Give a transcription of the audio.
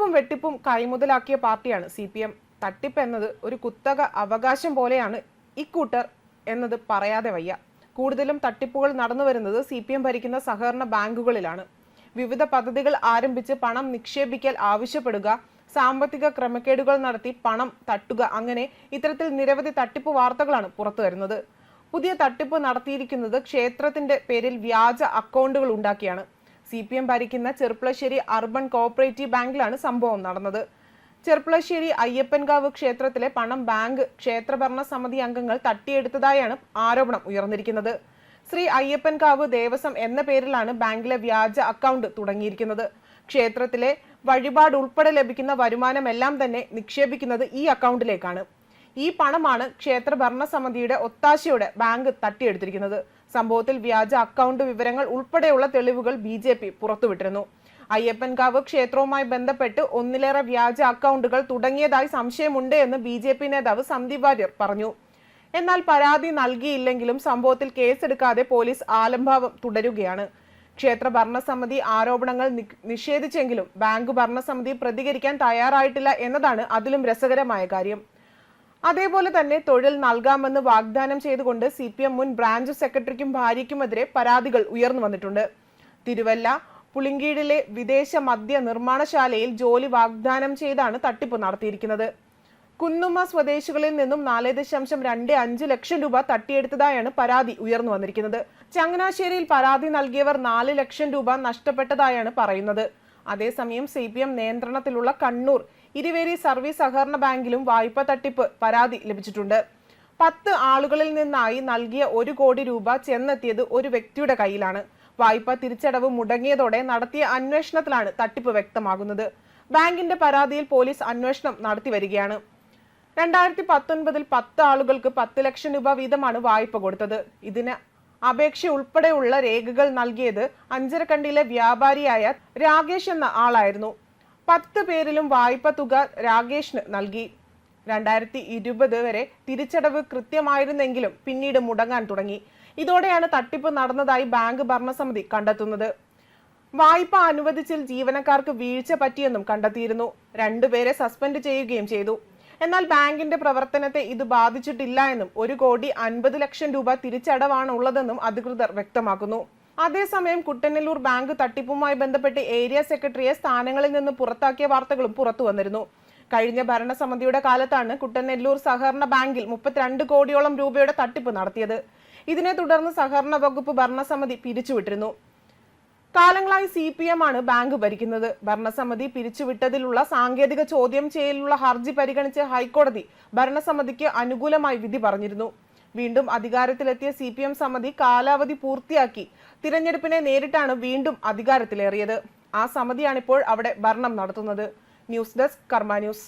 തട്ടിപ്പും വെട്ടിപ്പും കൈമുതലാക്കിയ പാർട്ടിയാണ് C P M. തട്ടിപ്പ് എന്നത് ഒരു കുത്തക അവകാശം പോലെയാണ് ഇക്കൂട്ടർ എന്നത് പറയാതെ വയ്യ. കൂടുതലും തട്ടിപ്പുകൾ നടന്നു വരുന്നത് സി പി എം ഭരിക്കുന്ന സഹകരണ ബാങ്കുകളിലാണ്. വിവിധ പദ്ധതികൾ ആരംഭിച്ച് പണം നിക്ഷേപിക്കൽ ആവശ്യപ്പെടുക സാമ്പത്തിക ക്രമക്കേടുകൾ നടത്തി പണം തട്ടുക അങ്ങനെ ഇത്തരത്തിൽ നിരവധി തട്ടിപ്പ് വാർത്തകളാണ് പുറത്തു വരുന്നത്. പുതിയ തട്ടിപ്പ് നടത്തിയിരിക്കുന്നത് ക്ഷേത്രത്തിന്റെ പേരിൽ വ്യാജ അക്കൗണ്ടുകൾ ഉണ്ടാക്കിയാണ്. സി പി എം ഭരിക്കുന്ന ചെർപ്പുളശ്ശേരി അർബൻ കോഓപ്പറേറ്റീവ് ബാങ്കിലാണ് സംഭവം നടന്നത്. ചെർപ്പുളശ്ശേരി അയ്യപ്പൻകാവ് ക്ഷേത്രത്തിലെ പണം ബാങ്ക് ക്ഷേത്രഭരണ സമിതി അംഗങ്ങൾ തട്ടിയെടുത്തതായാണ് ആരോപണം ഉയർന്നിരിക്കുന്നത്. ശ്രീ അയ്യപ്പൻകാവ് ദേവസ്വം എന്ന പേരിലാണ് ബാങ്കിലെ വ്യാജ അക്കൗണ്ട് തുടങ്ങിയിരിക്കുന്നത്. ക്ഷേത്രത്തിലെ വഴിപാട് ഉൾപ്പെടെ ലഭിക്കുന്ന വരുമാനമെല്ലാം തന്നെ നിക്ഷേപിക്കുന്നത് ഈ അക്കൗണ്ടിലേക്കാണ്. ഈ പണമാണ് ക്ഷേത്ര ഭരണസമിതിയുടെ ഒത്താശയോടെ ബാങ്ക് തട്ടിയെടുത്തിരിക്കുന്നത്. സംഭവത്തിൽ വ്യാജ അക്കൗണ്ട് വിവരങ്ങൾ ഉൾപ്പെടെയുള്ള തെളിവുകൾ ബി ജെ പി പുറത്തുവിട്ടിരുന്നു. അയ്യപ്പൻകാവ് ക്ഷേത്രവുമായി ബന്ധപ്പെട്ട് ഒന്നിലേറെ വ്യാജ അക്കൗണ്ടുകൾ തുടങ്ങിയതായി സംശയമുണ്ട് എന്ന് ബി ജെ പി നേതാവ് സന്ദീപ് വാര്യർ പറഞ്ഞു. എന്നാൽ പരാതി നൽകിയില്ലെങ്കിലും സംഭവത്തിൽ കേസെടുക്കാതെ പോലീസ് ആലംഭാവം തുടരുകയാണ്. ക്ഷേത്ര ഭരണസമിതി ആരോപണങ്ങൾ നിഷേധിച്ചെങ്കിലും ബാങ്ക് ഭരണസമിതി പ്രതികരിക്കാൻ തയ്യാറായിട്ടില്ല എന്നതാണ് അതിലും രസകരമായ കാര്യം. അതേപോലെ തന്നെ തൊഴിൽ നൽകാമെന്ന് വാഗ്ദാനം ചെയ്തുകൊണ്ട് സി പി എം മുൻ ബ്രാഞ്ച് സെക്രട്ടറിക്കും ഭാര്യയ്ക്കുമെതിരെ പരാതികൾ ഉയർന്നു വന്നിട്ടുണ്ട്. തിരുവല്ല പുളിങ്കീടിലെ വിദേശ മദ്യ നിർമ്മാണശാലയിൽ ജോലി വാഗ്ദാനം ചെയ്താണ് തട്ടിപ്പ് നടത്തിയിരിക്കുന്നത്. കുന്നുമ്മ സ്വദേശികളിൽ നിന്നും നാല് ദശാംശം രണ്ട് അഞ്ച് ലക്ഷം രൂപ തട്ടിയെടുത്തതായാണ് പരാതി ഉയർന്നു വന്നിരിക്കുന്നത്. ചങ്ങനാശ്ശേരിയിൽ പരാതി നൽകിയവർ നാല് ലക്ഷം രൂപ നഷ്ടപ്പെട്ടതായാണ് പറയുന്നത്. അതേസമയം സി പി എം നിയന്ത്രണത്തിലുള്ള കണ്ണൂർ ഇരുവേരി സർവീസ് സഹകരണ ബാങ്കിലും വായ്പ തട്ടിപ്പ് പരാതി ലഭിച്ചിട്ടുണ്ട്. പത്ത് ആളുകളിൽ നിന്നായി നൽകിയ ഒരു കോടി രൂപ ചെന്നെത്തിയത് ഒരു വ്യക്തിയുടെ കയ്യിലാണ്. വായ്പ തിരിച്ചടവ് മുടങ്ങിയതോടെ നടത്തിയ അന്വേഷണത്തിലാണ് തട്ടിപ്പ് വ്യക്തമാകുന്നത്. ബാങ്കിന്റെ പരാതിയിൽ പോലീസ് അന്വേഷണം നടത്തി വരികയാണ്. രണ്ടായിരത്തി പത്തൊൻപതിൽ പത്ത് ആളുകൾക്ക് പത്ത് ലക്ഷം രൂപ വീതമാണ് വായ്പ കൊടുത്തത്. ഇതിന് അപേക്ഷ ഉൾപ്പെടെയുള്ള രേഖകൾ നൽകിയത് അഞ്ചരക്കണ്ടിയിലെ വ്യാപാരിയായ രാകേഷ് എന്ന ആളായിരുന്നു. പത്ത് പേരിലും വായ്പ തുക രാകേഷിന് നൽകി. രണ്ടായിരത്തി ഇരുപത് വരെ തിരിച്ചടവ് കൃത്യമായിരുന്നെങ്കിലും പിന്നീട് മുടങ്ങാൻ തുടങ്ങി. ഇതോടെയാണ് തട്ടിപ്പ് നടന്നതായി ബാങ്ക് ഭരണസമിതി കണ്ടെത്തുന്നത്. വായ്പ അനുവദിച്ചിൽ ജീവനക്കാർക്ക് വീഴ്ച പറ്റിയെന്നും കണ്ടെത്തിയിരുന്നു. രണ്ടുപേരെ സസ്പെൻഡ് ചെയ്യുകയും ചെയ്തു. എന്നാൽ ബാങ്കിന്റെ പ്രവർത്തനത്തെ ഇത് ബാധിച്ചിട്ടില്ല എന്നും ഒരു കോടി അൻപത് ലക്ഷം രൂപ തിരിച്ചടവാണ് ഉള്ളതെന്നും അധികൃതർ വ്യക്തമാക്കുന്നു. അതേസമയം കുട്ടനല്ലൂർ ബാങ്ക് തട്ടിപ്പുമായി ബന്ധപ്പെട്ട് ഏരിയ സെക്രട്ടറിയെ സ്ഥാനങ്ങളിൽ നിന്ന് പുറത്താക്കിയ വാർത്തകളും പുറത്തു വന്നിരുന്നു. കഴിഞ്ഞ ഭരണസമിതിയുടെ കാലത്താണ് കുട്ടനെല്ലൂർ സഹകരണ ബാങ്കിൽ മുപ്പത്തിരണ്ട് കോടിയോളം രൂപയുടെ തട്ടിപ്പ് നടത്തിയത്. ഇതിനെ തുടർന്ന് സഹകരണ വകുപ്പ് ഭരണസമിതി പിരിച്ചുവിട്ടിരുന്നു. കാലങ്ങളായി സി പി എം ആണ് ബാങ്ക് ഭരിക്കുന്നത്. ഭരണസമിതി പിരിച്ചുവിട്ടതിലുള്ള സാങ്കേതിക ചോദ്യം ചെയ്യലുള്ള ഹർജി പരിഗണിച്ച് ഹൈക്കോടതി ഭരണസമിതിക്ക് അനുകൂലമായി വിധി പറഞ്ഞിരുന്നു. വീണ്ടും അധികാരത്തിലെത്തിയ സി പി എം സമിതി കാലാവധി പൂർത്തിയാക്കി. തിരഞ്ഞെടുപ്പിനെ നേരിട്ടാണ് വീണ്ടും അധികാരത്തിലേറിയത്. ആ സമിതിയാണിപ്പോൾ അവിടെ ഭരണം നടത്തുന്നത്. News desk Karma news.